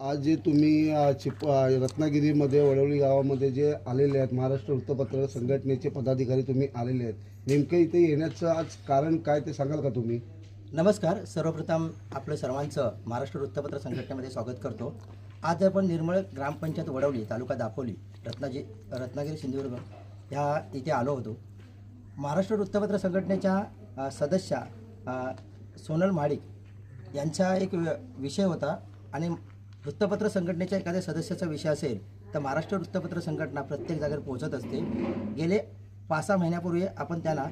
आज जे तुम्ही अ, चिप अ, रत्नागिरीमध्ये वडवली गावामध्ये जे आलेले आहेत महाराष्ट्र वृत्तपत्र संघटनेचे पदाधिकारी तुम्ही आलेले आहेत नेमकं इथे येण्याचं आज कारण काय ते सांगाल का तुम्ही? नमस्कार. सर्वप्रथम आपलं सर्वांचं महाराष्ट्र वृत्तपत्र संघटनेमध्ये स्वागत करतो. आज आपण निर्मळ ग्रामपंचायत वडवली तालुका दापोली रत्नाजी रत्नागिरी सिंधुदुर्ग ह्या इथे आलो होतो. महाराष्ट्र वृत्तपत्र संघटनेच्या अ, सदस्या अ, सोनल महाडिक यांचा एक वि- विषय होता आणि वृत्तपत्र संघटनेच्या एखाद्या सदस्याचा विषय असेल तर महाराष्ट्र वृत्तपत्र संघटना प्रत्येक जागेवर पोहोचत असते. गेले पाच सहा महिन्यापूर्वी आपण त्यांना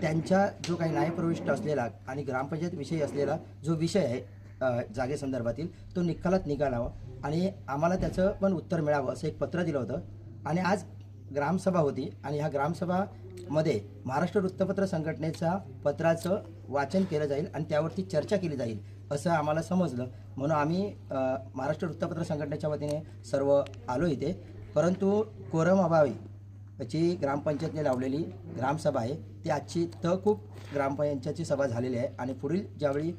त्यांच्या जो काही न्यायप्रविष्ट असलेला आणि ग्रामपंचायत विषयी असलेला जो विषय आहे जागेसंदर्भातील तो निकालात निघालावा आणि आम्हाला त्याचं पण उत्तर मिळावं असं एक पत्र दिलं होतं. आणि आज ग्रामसभा होती आणि ह्या ग्रामसभामध्ये महाराष्ट्र वृत्तपत्र संघटनेचा पत्राचं वाचन केलं जाईल आणि त्यावरती चर्चा केली जाईल असं आम्हाला समजलं. म्हणून आम्ही महाराष्ट्र वृत्तपत्र संघटनेच्या वतीने सर्व आलो इथे. परंतु कोरम अभावी जी ग्रामपंचायतने लावलेली ग्रामसभा आहे ती आजची तहकूब ग्रामपंचायतची सभा झालेली आहे आणि पुढील ज्यावेळी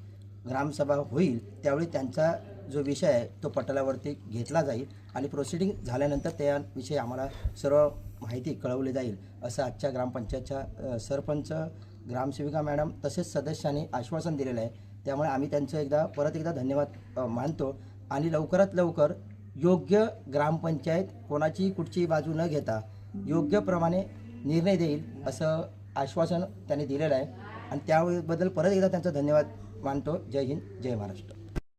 ग्रामसभा होईल त्यावेळी त्यांचा जो विषय आहे तो पटलावरती घेतला जाईल आणि प्रोसिडिंग झाल्यानंतर त्याविषयी आम्हाला सर्व माहिती कळवली जाईल असं आजच्या ग्रामपंचायतच्या सरपंच ग्रामसेविका मॅडम तसेच सदस्यांनी आश्वासन दिलेलं आहे. त्यामुळे आम्ही त्यांचं एकदा परत एकदा धन्यवाद मानतो आणि लवकरात लवकर योग्य ग्रामपंचायत कोणाची कुठची बाजू न घेता योग्य प्रमाणे निर्णय देईल असं आश्वासन त्यांनी दिलेलं आहे. आणि त्याबद्दल परत एकदा त्यांचा धन्यवाद मानतो. जय हिंद जय महाराष्ट्र.